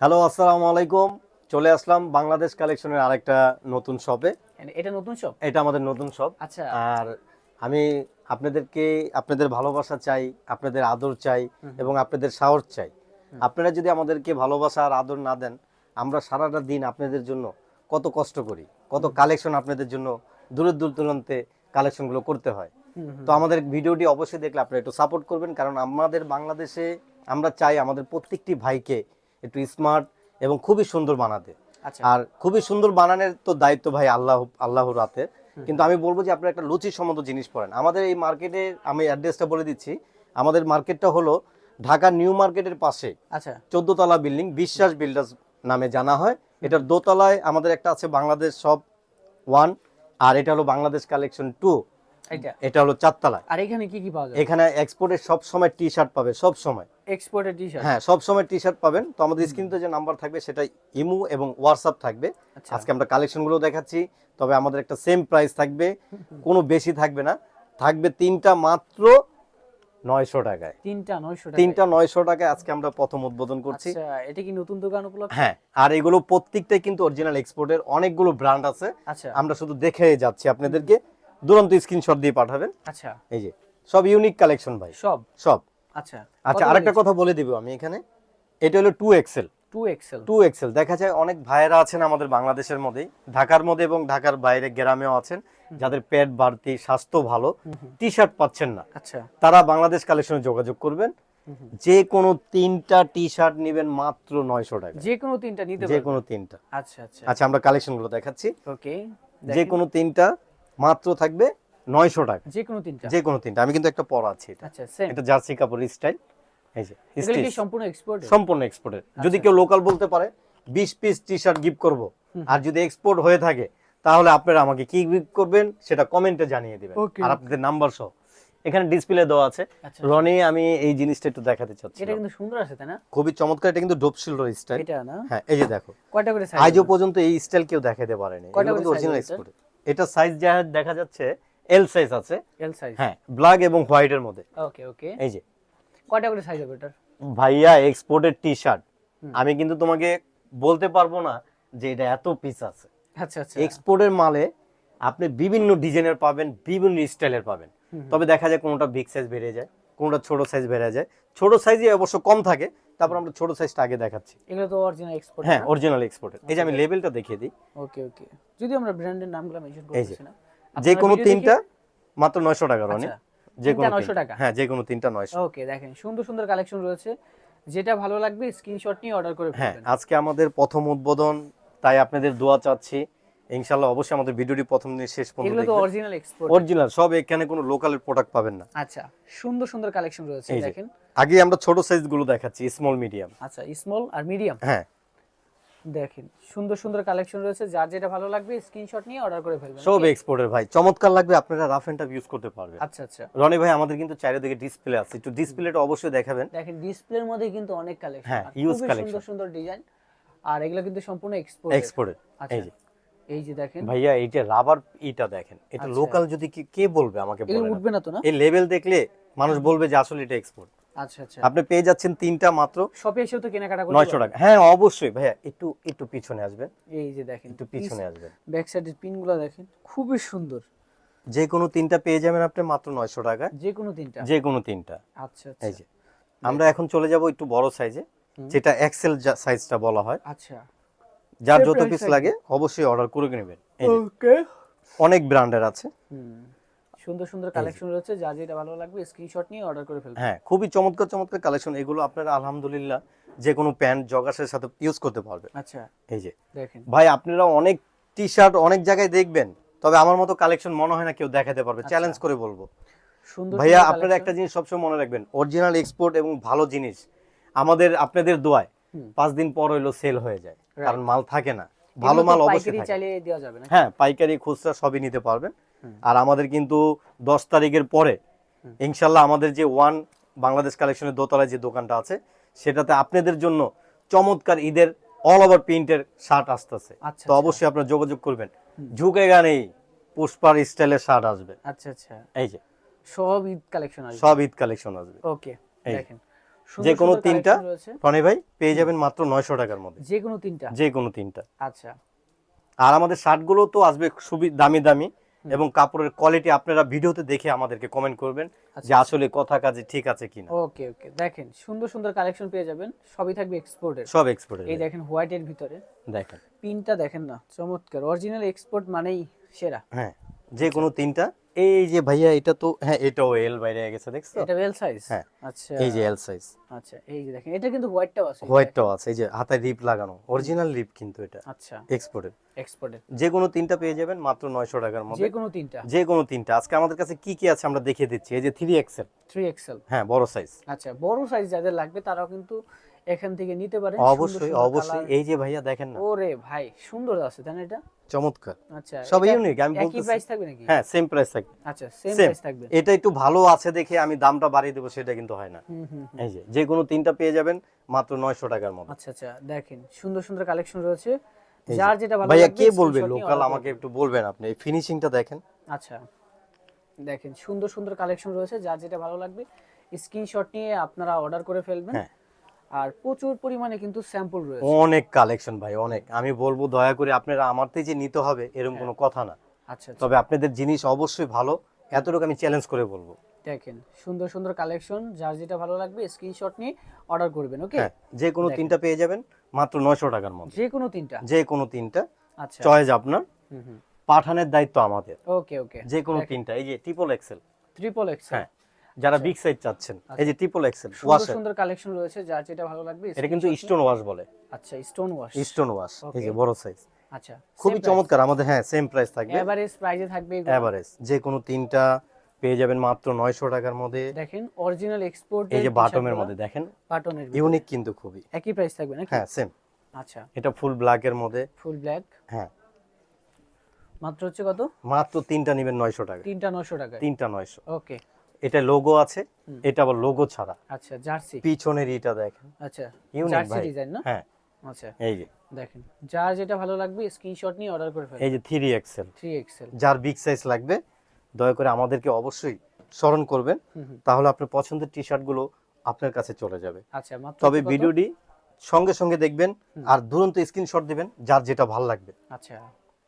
Hello আসসালামু আলাইকুম। চলে আসলাম বাংলাদেশ কালেকশনের আরেকটা নতুন শপে এটা নতুন শপ এটা আমাদের নতুন শপ আচ্ছা। আর আমি আপনাদেরকে আপনাদের ভালোবাসা চাই আপনাদের আদর চাই এবং আপনাদের সাহস চাই। আপনারা যদি আমাদেরকে ভালোবাসা আর আদর না দেন আমরা সারাটা দিন আপনাদের জন্য কত কষ্ট করি কত কালেকশন আপনাদের জন্য দূরের দূর দূরান্তে কালেকশনগুলো করতে হয়। তো আমাদের ভিডিওটি অবশ্যই দেখলে আপনারা একটু সাপোর্ট করবেন কারণ আমাদের বাংলাদেশে আমরা চাই আমাদের প্রত্যেকটি ভাইকে একটু স্মার্ট এবং খুবই সুন্দর বানাতে। আচ্ছা। আর খুবই সুন্দর বানানোর তো দায়িত্ব ভাই আল্লাহ আল্লাহর হাতে। কিন্তু আমি বলব যে আপনারা একটা লুচি সম্মত জিনিস পড়েন। আমাদের এই মার্কেটে আমি অ্যাড্রেসটা বলে দিচ্ছি। আমাদের মার্কেটটা হলো ঢাকা নিউ মার্কেটের পাশে। আচ্ছা। চোদ্দ তলা বিল্ডিং বিশ্বাস বিল্ডার্স নামে জানা হয়। এটার দোতলায় আমাদের একটা আছে বাংলাদেশ সব ওয়ান আর এটা হলো বাংলাদেশ কালেকশন টু। এটা। হলো চারতলায়। আর এখানে কি কি পাওয়া যায়? এখানে এক্সপোর্টের সব সময় টি শার্ট পাবে সব সময় এক্সপোর্টের টি শার্ট হ্যাঁ সব সময় টি শার্ট পাবেন। তো আমাদের স্ক্রিনতে যে নাম্বার থাকবে সেটা ইমো এবং হোয়াটসঅ্যাপ থাকবে। আচ্ছা। আজকে আমরা কালেকশনগুলো দেখাচ্ছি তবে আমাদের একটা সেম প্রাইস থাকবে কোনো বেশি থাকবে না। থাকবে তিনটা মাত্র নয়শো টাকায়। তিনটা 900 টাকা তিনটা নয়শো টাকায় আজকে আমরা প্রথম উদ্বোধন করছি। আচ্ছা এটা কি নতুন দোকান উপলক্ষে? হ্যাঁ আর এগুলো প্রত্যেকটাই কিন্তু অরিজিনাল এক্সপোর্টের অনেকগুলো ব্র্যান্ড আছে। আচ্ছা। আমরা শুধু দেখে যাচ্ছি আপনাদেরকে। দুরন্ত স্ক্রিনশট দিয়ে পাঠাবেন। আচ্ছা। এই যে সব ইউনিক কালেকশন ভাই। সব? সব। আচ্ছা। আচ্ছা আরেকটা কথা বলে দিব আমি এখানে। এটা হলো two XL 2 XL two XL দেখা যায় অনেক ভাইয়েরা আছেন আমাদের বাংলাদেশের মধ্যেই ঢাকার মধ্যে এবং ঢাকার বাইরে গ্রামেও আছেন। যাদের পেট বাড়তি স্বাস্থ্য ভালো টি শার্ট পাচ্ছেন না। আচ্ছা। তারা বাংলাদেশ কালেকশনে যোগাযোগ করবেন। যে কোনো তিনটা টি শার্ট নেবেন মাত্র নয়শো টাকা। যে কোনো তিনটা নিতে যে কোনো তিনটা। আচ্ছা আচ্ছা। আচ্ছা আমরা কালেকশনগুলো দেখাচ্ছি। ওকে যে কোনো তিনটা মাত্র থাকবে নয়শো টাকা। যে কোনো তিনটা। যে কোনো তিনটা। আমি কিন্তু একটা পরা আছি এটা। আচ্ছা এটা জার্সি কাপড় স্টাইল এই যে। সম্পূর্ণ এক্সপোর্ট সম্পূর্ণ এক্সপোর্টের যদি কেউ লোকাল বলতে পারে বিশ পিস টি শার্ট গিফট করব আর যদি এক্সপোর্ট হয়ে থাকে তাহলে আপনারা আমাকে কি গিফট করবেন সেটা কমেন্টে জানিয়ে দিবেন. আর আপনাদের নাম্বার সহ। এখানে ডিসপ্লে দেওয়া আছে। আচ্ছা। রনি আমি এই জিনিসটা একটু দেখাতে চাচ্ছি এটা কিন্তু সুন্দর আছে তাই না? খুবই চমৎকার। এটা কিন্তু ডোপ শিল্ডর স্টাইল এটা না? হ্যাঁ এই যে দেখো। কয়টা করে সাইজ আজও পর্যন্ত এই স্টাইল কেউ দেখাতে পারেনি। কয়টা করে অরিজিনাল আছে? এটা সাইজ যা দেখা যাচ্ছে এল সাইজ আছে। এল সাইজ হ্যাঁ ব্ল্যাক এবং হোয়াইটের মধ্যে। ওকে ওকে এই যে। কয়টা করে সাইজ হবে এটার? ভাইয়া এক্সপোর্টের টি শার্ট আমি কিন্তু তোমাকে বলতে পারব না যে এটা এত পিস আছে। আচ্ছা আচ্ছা। এক্সপোর্টের মালে আপনি বিভিন্ন ডিজাইনের পাবেন বিভিন্ন স্টাইলের পাবেন। তবে দেখা যায় কোনোটা বিগ সাইজ বেড়ে যায় কোনটা ছোট সাইজ বেড়ে যায়। ছোট সাইজে অবশ্য কম থাকে তারপর আমরা ছোট সাইজটা আগে দেখাচ্ছি। এগুলো তো অরিজিনাল এক্সপোর্ট হ্যাঁ অরিজিনাল এক্সপোর্টের এই যে আমি লেভেলটা দেখিয়ে দিই। ওকে ওকে যদি আমরা ব্র্যান্ডের নামগুলো মেনশন করতেছি না। যে কোনো তিনটা মাত্র নয়শো টাকা রনি। আচ্ছা, যে কোনো 900 টাকা? হ্যাঁ যে কোনো তিনটা নয়শো। ওকে দেখেন সুন্দর সুন্দর কালেকশন রয়েছে। যেটা ভালো লাগবে স্ক্রিনশট নিয়ে অর্ডার করে হ্যাঁ আজকে আমাদের প্রথম উদ্বোধন তাই আপনাদের দোয়া চাচ্ছি। ইনশাল্লাহ অবশ্যই আমাদের ভিডিওটি প্রথম থেকে শেষ পর্যন্ত এগুলো তো অরিজিনাল এক্সপোর্ট অরিজিনাল সব এখানে কোনো লোকালের প্রোডাক্ট পাবেন না। আচ্ছা সুন্দর সুন্দর কালেকশন রয়েছে দেখেন। আগে আমরা ছোট সাইজগুলো দেখাচ্ছি স্মল মিডিয়াম আচ্ছা স্মল আর মিডিয়াম হ্যাঁ। দেখেন সুন্দর সুন্দর কালেকশন রয়েছে যার যেটা ভালো লাগবে স্ক্রিনশট নিয়ে অর্ডার করে ফেলবেন সব এক্সপোর্টের ভাই। চমৎকার লাগবে আপনারা রাফ এন্ড টাফ ইউজ করতে পারবেন। আচ্ছা আচ্ছা। রনি ভাই আমাদের কিন্তু চারিদিকে ডিসপ্লে আছে একটু ডিসপ্লেটা অবশ্যই দেখাবেন। দেখেন ডিসপ্লের মধ্যে কিন্তু অনেক কালেকশন হ্যাঁ, huge সুন্দর সুন্দর ডিজাইন আর এগুলো কিন্তু সম্পূর্ণ এক্সপোর্ট এক্সপোর্টের আচ্ছা। এই যে দেখেন। ভাইয়া এই যে রাবার ইটা দেখেন এটা আচ্ছা। লোকাল যদি কে বলবে আমাকে বলেন উঠবে না তো না? এই লেভেল দেখলে মানুষ বলবে যে আসলে এটা এক্সপোর্ট আচ্ছা আচ্ছা। আপনি পেয়ে যাচ্ছেন তিনটা মাত্র শপে এসেও তো কেনাকাটা করতে নয়শো পারবেন। টাকা। হ্যাঁ অবশ্যই। ভাইয়া একটু একটু পিছনে আসবেন। এই যে দেখেন একটু পিছনে আসবেন। ব্যাক সাইডের পিনগুলো দেখেন খুবই সুন্দর। যে কোনো তিনটা পেয়ে যাবেন আপনি মাত্র নয়শো টাকা। যে কোনো তিনটা। যে কোনো তিনটা। আচ্ছা আচ্ছা। এই যে। আমরা এখন চলে যাব একটু বড় সাইজে যেটা এক্সেল সাইজটা বলা হয়। আচ্ছা। যার যত পিস লাগে অবশ্যই অর্ডার করে নেবেন ওকে অনেক ব্র্যান্ডের আছে। সুন্দর সুন্দর কালেকশন রয়েছে যা যেটা ভালো লাগবে স্ক্রিনশট নিয়ে অর্ডার করে ফেলবেন। হ্যাঁ খুবই চমৎকার চমৎকার কালেকশন এগুলো আপনারা আলহামদুলিল্লাহ যে কোনো প্যান্ট জগাসের সাথে ইউজ করতে পারবেন। আচ্ছা। এই যে। দেখেন। ভাই আপনারা অনেক টি শার্ট অনেক জায়গায় দেখবেন তবে আমার মতো কালেকশন মনে হয় না কেউ দেখাতে পারবে। চ্যালেঞ্জ করে বলব। সুন্দর ভাইয়া আপনারা একটা জিনিস সবসময় মনে রাখবেন অরিজিনাল এক্সপোর্ট এবং ভালো জিনিস। আমাদের আপনাদের দোয়ায়। পাঁচ দিন পর হইল সেল হয়ে যায়। কারণ মাল থাকে না। ভালো মাল অবশ্যই চাইলে দেওয়া যাবে না হ্যাঁ পাইকারি খুচরা সবই নিতে পারবেন। আর আমাদের কিন্তু দশ তারিখের পরে ইনশাল্লাহ আমাদের যে ওয়ান বাংলাদেশ কালেকশনের দোতলায় যে দোকানটা আছে সেটাতে আপনাদের জন্য চমৎকার ঈদের অল ওভার প্রিন্টের শার্ট আসতেছে। আচ্ছা, তো আচ্ছা। অবশ্যই আপনারা যোগাযোগ করবেন। ঝুঁকে গানেই পুষ্পার স্টাইলের শার্ট আসবে। আচ্ছা আচ্ছা। এই যে। সব ঈদ কালেকশন আসবে। সব ঈদ কালেকশন আসবে। ওকে দেখেন। যে কোনো তিনটা রনি ভাই পেয়ে যাবেন মাত্র নয়শো টাকার মধ্যে। যে কোনো তিনটা? যে কোনো তিনটা। আচ্ছা। আর আমাদের শার্টগুলো তো আসবে খুবই দামি দামি এবং কাপড়ের কোয়ালিটি আপনারা ভিডিওতে দেখে আমাদেরকে কমেন্ট করবেন যে আসলে কথা কাজে ঠিক আছে কিনা। ওকে ওকে। দেখেন সুন্দর সুন্দর কালেকশন পেয়ে যাবেন। সবই থাকবে এক্সপোর্টের সব এক্সপোর্টের এই দেখেন হোয়াইটের ভিতরে। দেখেন। পিনটা দেখেন না চমৎকার। অরিজিনাল এক্সপোর্ট মানেই সেরা। হ্যাঁ। যে কোনো তিনটা। এই যে ভাইয়া এটা তো হ্যাঁ এটাও এল বাইরে গেছে দেখছ? এটা বেল সাইজ হ্যাঁ। আচ্ছা। এই যে এল সাইজ আচ্ছা এই যে দেখেন এটা কিন্তু হোয়াইটটাও আছে হোয়াইটটাও আছে এই যে হাতে রিপ লাগানো অরিজিনাল রিপ কিন্তু এটা। আচ্ছা। এক্সপোর্টের এক্সপোর্টের যে কোনো তিনটা পেয়ে যাবেন মাত্র নয়শো টাকার মধ্যে। যে কোনো তিনটা। যে কোনো তিনটা। আজকে আমাদের কাছে কি কি আছে আমরা দেখিয়ে দিচ্ছি এই যে থ্রি এক্সেল থ্রি এক্সেল হ্যাঁ বড় সাইজ আচ্ছা বড় সাইজ যাদের লাগবে তারাও কিন্তু এখান থেকে নিতে পারেন অবশ্যই অবশ্যই। এই যে ভাইয়া দেখেন না। ওরে ভাই সুন্দর আছে তাই না এটা? চমৎকার। আচ্ছা সব ইউনিক আমি বলতেছি প্রাইস থাকবে নাকি? হ্যাঁ সেম প্রাইস থাকবে। আচ্ছা সেম প্রাইস থাকবে। এটা একটু ভালো আছে দেখে আমি দামটা বাড়িয়ে দেবো সেটা কিন্তু হয় না। এই যে যে কোনো তিনটা পেয়ে যাবেন মাত্র নয়শো টাকার মধ্যে আচ্ছা আচ্ছা দেখেন সুন্দর সুন্দর কালেকশন রয়েছে। যার যেটা ভালো ভাইয়া কে বলবে? লোকাল আমাকে একটু বলবেন আপনি। এই ফিনিশিংটা দেখেন। আচ্ছা দেখেন সুন্দর সুন্দর কালেকশন রয়েছে। যার যেটা ভালো লাগবে স্ক্রিনশট নিয়ে আপনারা অর্ডার করে ফেলবেন। হ্যাঁ। আর প্রচুর পরিমাণে কিন্তু স্যাম্পল রয়েছে। অনেক কালেকশন ভাই অনেক। আমি বলব দয়া করে আপনারা আমার থেকে যে নিতে হবে এরকম কোনো কথা না। আচ্ছা আচ্ছা। তবে আপনাদের জিনিস অবশ্যই ভালো এতটুকু আমি চ্যালেঞ্জ করে বলব। দেখেন সুন্দর সুন্দর কালেকশন যার যেটা ভালো লাগবে স্ক্রিনশট নিয়ে অর্ডার করবেন ওকে হ্যাঁ যে কোনো তিনটা পেয়ে যাবেন মাত্র নয়শো টাকার মধ্যে। যে কোনো তিনটা। যে কোনো তিনটা। আচ্ছা। চয়েস আপনার। হুম হুম। পাঠানোর দায়িত্ব আমাদের। ওকে ওকে যে কোনো তিনটা এই যে ট্রিপল এক্সেল ট্রিপল এক্স হ্যাঁ। যারা বিগ সাইজ চাচ্ছেন এই যে ট্রিপল এক্সেল সুন্দর সুন্দর কালেকশন রয়েছে যার যেটা ভালো লাগবে এটা কিন্তু স্টোন ওয়াশ বলে। আচ্ছা স্টোন ওয়াশ স্টোন ওয়াশ এই যে বড় সাইজ আচ্ছা খুবই চমৎকার আমাদের হ্যাঁ সেম প্রাইস থাকবে। এভারেজ প্রাইজে থাকবে এভারেজ যে কোনো তিনটা পেয়ে যাবেন মাত্র নয়শো টাকার মধ্যে। দেখেন অরিজিনাল এক্সপোর্ট এই যে বাটমের মধ্যে দেখেন। বাটনের ইউনিক কিন্তু খুবই। একই প্রাইস থাকবে নাকি? হ্যাঁ সেম আচ্ছা। এটা ফুল ব্ল্যাক এর মধ্যে। ফুল ব্ল্যাক হ্যাঁ। মাত্র হচ্ছে কত? মাত্র তিনটা নেবেন নয়শো টাকা তিনটা নশো টাকা তিনটা নয়শো। ওকে এটা লোগো আছে এটা আবার লোগো ছাড়া। আচ্ছা জার্সি। পিছনের এটা দেখেন। আচ্ছা ইউনিক জার্সি ডিজাইন না? হ্যাঁ। আচ্ছা এই যে। দেখেন যার যেটা ভালো লাগবে স্ক্রিনশট নিয়ে অর্ডার করে ফেলুন এই যে থ্রি এক্সেল থ্রি এক্সেল যার বিগ সাইজ লাগবে দয়া করে আমাদেরকে অবশ্যই স্মরণ করবেন। তাহলে আপনার পছন্দের টি শার্টগুলো আপনার কাছে চলে যাবে। আচ্ছা মাত্র তবে? ভিডিওটি সঙ্গে সঙ্গে দেখবেন আর দুরন্ত স্ক্রিনশট দিবেন যার যেটা ভালো লাগবে। আচ্ছা।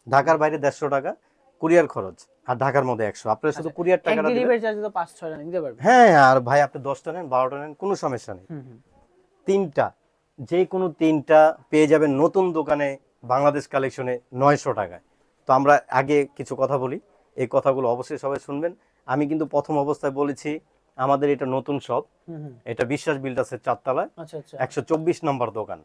ঢাকার বাইরে দেড়শো টাকা কুরিয়ার খরচ আর ঢাকার মধ্যে একশো। আপনার শুধু কুরিয়ার এক টাকাটা ডেলিভারি চার্জ তো পাঁচ ছয় নিতে পারবে। হ্যাঁ আর ভাই আপনি দশটা নেন বারোটা নেন কোনো সমস্যা নেই। তিনটা যে কোনো তিনটা পেয়ে যাবেন নতুন দোকানে বাংলাদেশ কালেকশনে নয়শো টাকায়। তো আমরা আগে কিছু কথা বলি এই কথাগুলো অবশ্যই সবাই শুনবেন। আমি কিন্তু প্রথম অবস্থায় বলেছি আমাদের এটা নতুন শপ এটা বিশ্বাস বিল্ডার্সের চারতলায়। আচ্ছা আচ্ছা। একশো চব্বিশ নম্বর দোকান।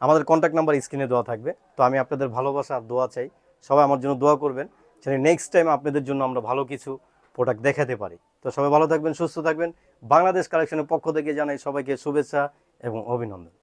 আমাদের কন্ট্যাক্ট নাম্বার স্ক্রিনে দেওয়া থাকবে। তো আমি আপনাদের ভালোবাসা আর দোয়া চাই। সবাই আমার জন্য দোয়া করবেন। যেন নেক্সট টাইম আপনাদের জন্য আমরা ভালো কিছু প্রোডাক্ট দেখাতে পারি। তো সবাই ভালো থাকবেন, সুস্থ থাকবেন। বাংলাদেশ কালেকশনের পক্ষ থেকে জানাই সবাইকে শুভেচ্ছা এবং অভিনন্দন।